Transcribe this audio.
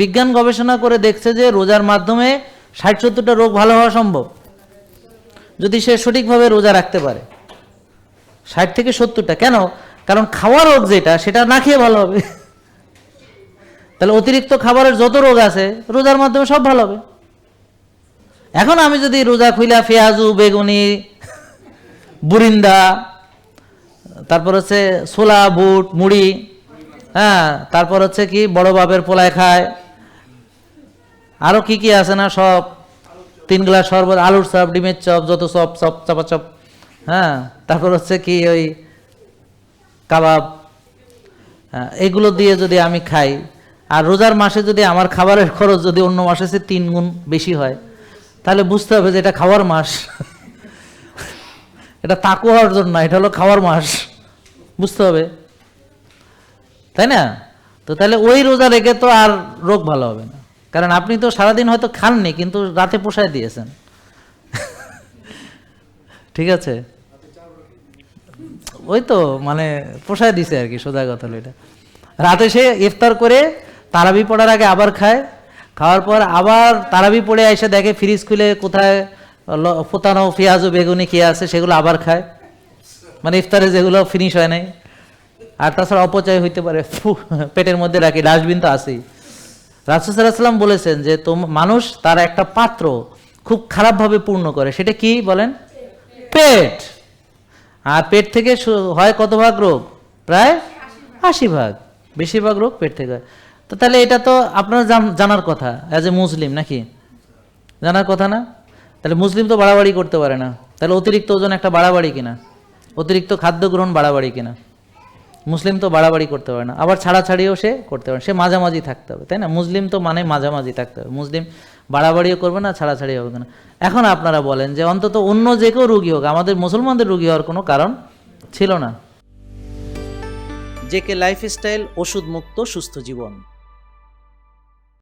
বিজ্ঞান গবেষণা করে দেখছে যে রোজার মাধ্যমে ষাট সত্তরটা রোগ ভালো হওয়া সম্ভব। যদি সে সঠিকভাবে রোজা রাখতে পারে। ষাট থেকে সত্তরটা। কেন? কারণ খাওয়া রোগ যেটা, সেটা না খেয়ে ভালো হবে। তাহলে অতিরিক্ত খাবারের যত রোগ আছে, রোজার মাধ্যমে সব ভালো হবে। এখন আমি যদি রোজা খুইলা পেঁয়াজু, বেগুনি, বুরিন্দা, তারপর হচ্ছে ছোলা, বুট, মুড়ি হ্যাঁ তারপর হচ্ছে কি, বড় বাপের পোলায় খায়। আরও কি কি আছে না সব? তিন গ্লাস শরবত আলুর চপ ডিমের চপ যত চপ চপ চাপা চপ হ্যাঁ তারপর হচ্ছে কি ওই কাবাব। হ্যাঁ, এগুলো দিয়ে যদি আমি খাই আর রোজার মাসে যদি আমার খাবারের খরচ যদি অন্য মাসে সে তিন গুণ বেশি হয় তাহলে বুঝতে হবে যে এটা খাওয়ার মাস। এটা তাকু অর্জন না এটা হলো খাওয়ার মাস। বুঝতে হবে? তাই না? তো তাহলে ওই রোজা রেখে তো আর রোগ ভালো হবে না। কারণ আপনি তো সারাদিন হয়তো খাননি, কিন্তু রাতে পোষায় দিয়েছেন। ঠিক আছে? ওই তো মানে পোষায় দিছে আর কি, সোজা কথা এটা। রাতে সে ইফতার করে তারাবি পড়ার আগে আবার খায়, খাওয়ার পর আবার তারাবি পড়ে এসে দেখে ফ্রিজ খুলে কোথায় ফোতানো পেঁয়াজ ও বেগুনি কি আছে সেগুলো আবার খায়। মানে ইফতারে যেগুলো ফিনিশ হয় নাই। আর তাছাড়া অপচয় হইতে পারে। পেটের মধ্যে রাখি, ডাস্টবিন তো আছেই। রাসুসাল্লাম বলেছেন যে তোম, মানুষ তার একটা পাত্র খুব খারাপভাবে পূর্ণ করে। সেটা কি বলেন? পেট। আর পেট থেকে হয় কত ভাগ রোগ? প্রায় আশি ভাগ। বেশিরভাগ রোগ পেট থেকে হয়। তো তাহলে এটা তো আপনার জান- জানার কথা অ্যাজ এ মুসলিম নাকি? জানার কথা না? তাহলে মুসলিম তো বাড়াবাড়ি করতে পারে না। তাহলে অতিরিক্ত ওজন একটা বাড়াবাড়ি কিনা? অতিরিক্ত খাদ্য গ্রহণ বাড়াবাড়ি কিনা? মুসলিম তো বাড়াবাড়ি করতে পারে না, আবার ছাড়া ছাড়াছাড়িও সে করতে পারে। সে মাঝামাঝি থাকতে হবে, তাই না? মুসলিম তো মানে মাঝামাঝি থাকতে হবে, মুসলিম বাড়াবাড়িও করবে না ছাড়াছাড়ি হবে না। এখন আপনারা বলেন যে অন্তত অন্য যে কেউ রুগী হোক, আমাদের মুসলমানদের রুগী হওয়ার কোনো কারণ ছিল না। যে কে লাইফস্টাইল ওষুধ মুক্ত সুস্থ জীবন।